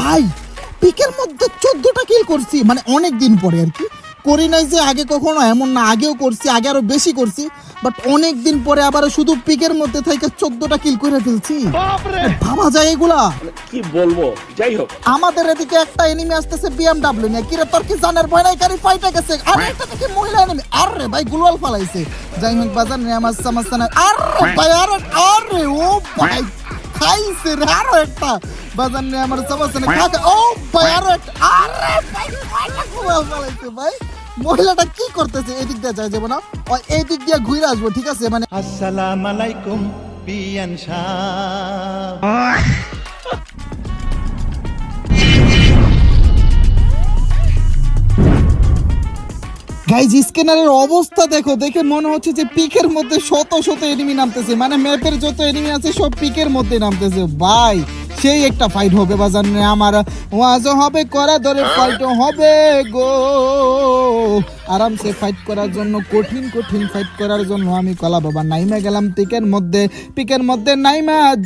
ভাই পিকের মধ্যে চোদ্দটা কিল করছি মানে অনেক দিন পরে আর কি। করি নাই যে আগে কখনো এমন না আগেও করছি আগে আরও বেশি করছি বাট অনেক দিন পরে আবার শুধু পিকের মধ্যে থেকে চোদ্দটা কিল করে ফেলছি। ভাবা যায় এগুলা। মানে কি বলব? যাই হোক। আমাদের এদিকে একটা এনিমি আসতেছে বিএমডব্লিউ নিয়ে। কিরে তোর কি জানার ভয় নাই? গাড়ি ফাইটে গেছে। আর একটা থেকে মহিলা এনিমি আরে ভাই গুলওয়াল ফালাইছে। যাই হোক বাজার নিয়ে আমার সমস্যা নাই আরে ভাই আরে আরে ও ভাই খাইছে রে আরও একটা বাজার নিয়ে আমার সমস্যা নাই খাকে ও ভাই আরও একটা আরে ভাই কয়টা গুলওয়াল ফালাইছে ভাই? মহিলাটা কি করতেছে? এদিক দিয়ে যায় যাব না। ও এদিক দিয়ে ঘুরে আসব ঠিক আছে? মানে আসসালাম আলাইকুম বিয়ান শাহ গাইজ স্ক্যানারের অবস্থা দেখো, দেখে মনে হচ্ছে যে পিকের মধ্যে শত শত এনিমি নামতেছে। মানে ম্যাপের যত এনিমি আছে, সব পিকের মধ্যে নামতেছে। ভাই, সেই একটা ফাইট হবে বাজার আমার। ওয়াজও হবে, করা ধরে ফাইটও হবে গো। আরামসে ফাইট করার জন্য, কঠিন কঠিন ফাইট করার জন্য আমি কলা বাবা নাইমা গেলাম। পিকের মধ্যে পিকের মধ্যে নাইমা